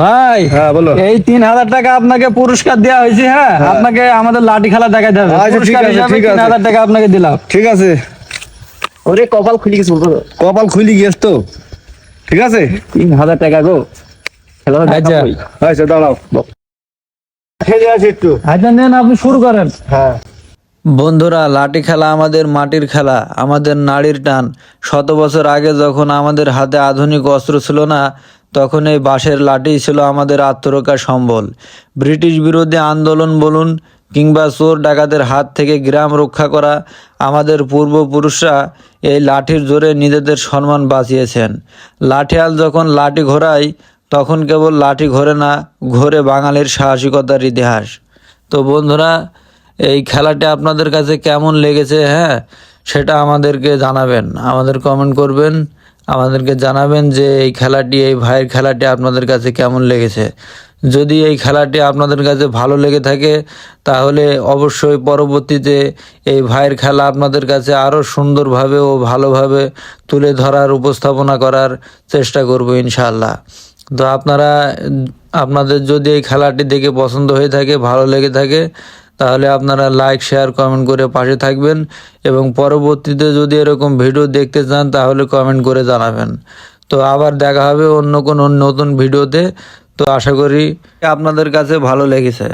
ভাই হ্যাঁ, বলো। এই তিন হাজার টাকা আপনাকে পুরস্কার দেওয়া হয়েছে হ্যাঁ? আপনাকে আমাদের লাঠি খেলা হবে আচ্ছা, পুরস্কার হিসাবে তিন হাজার টাকা আপনাকে দিলাম। ঠিক আছে। ওরে কপাল খুলে গেছে কপাল খুলি গিয়েছ তো। ঠিক আছে? তিন হাজার টাকা গো। খেলা আচ্ছা। আচ্ছা দাঁড়াও। খেলে আসি একটু। আচ্ছা নেন আপনি শুরু করেন। হ্যাঁ। বন্ধুরা লাঠি খেলা আমাদের মাটির খেলা আমাদের নাড়ির টান। শত বছর আগে যখন আমাদের হাতে আধুনিক অস্ত্র ছিল না তখন এই বাঁশের লাঠি ছিল আমাদের আত্মরক্ষা সম্বল। ব্রিটিশ বিরোধী আন্দোলন বলুন কিংবা চোর ডাকাতের হাত থেকে গ্রাম রক্ষা করা আমাদের পূর্বপুরুষরা এই লাঠির জোরে নিজেদের সম্মান বাঁচিয়েছেন। লাঠিয়াল যখন লাঠি ঘোরায়, তখন কেবল লাঠি ঘোরে না, ঘোরে বাঙালির সাহসিকতার ইতিহাস। তো বন্ধুরা, এই খেলাটি আপনাদের কাছে কেমন লেগেছে হ্যাঁ সেটা আমাদেরকে জানাবেন। আমাদের কমেন্ট করবেন আমাদেরকে জানাবেন যে এই খেলাটি, এই ভাইয়ের খেলাটি আপনাদের কাছে কেমন লেগেছে। যদি এই খেলাটি আপনাদের কাছে ভালো লেগে থাকে, তাহলে অবশ্যই পরবর্তীতে এই ভাইয়ের খেলা আপনাদের কাছে আরও সুন্দরভাবে ও ভালোভাবে তুলে ধরার উপস্থাপনা করার চেষ্টা করব ইনশাআল্লাহ। তো আপনারা, আপনাদের যদি এই খেলাটি দেখে পছন্দ হয়ে থাকে, ভালো লেগে থাকে তাহলে আপনারা লাইক শেয়ার কমেন্ট করে পাশে থাকবেন এবং পরবর্তীতে যদি এরকম ভিডিও দেখতে চান, তাহলে কমেন্ট করে জানাবেন। তো আবার দেখা হবে অন্য কোনো নতুন ভিডিওতে তো আশা করি আপনাদের কাছে ভালো লেগেছে।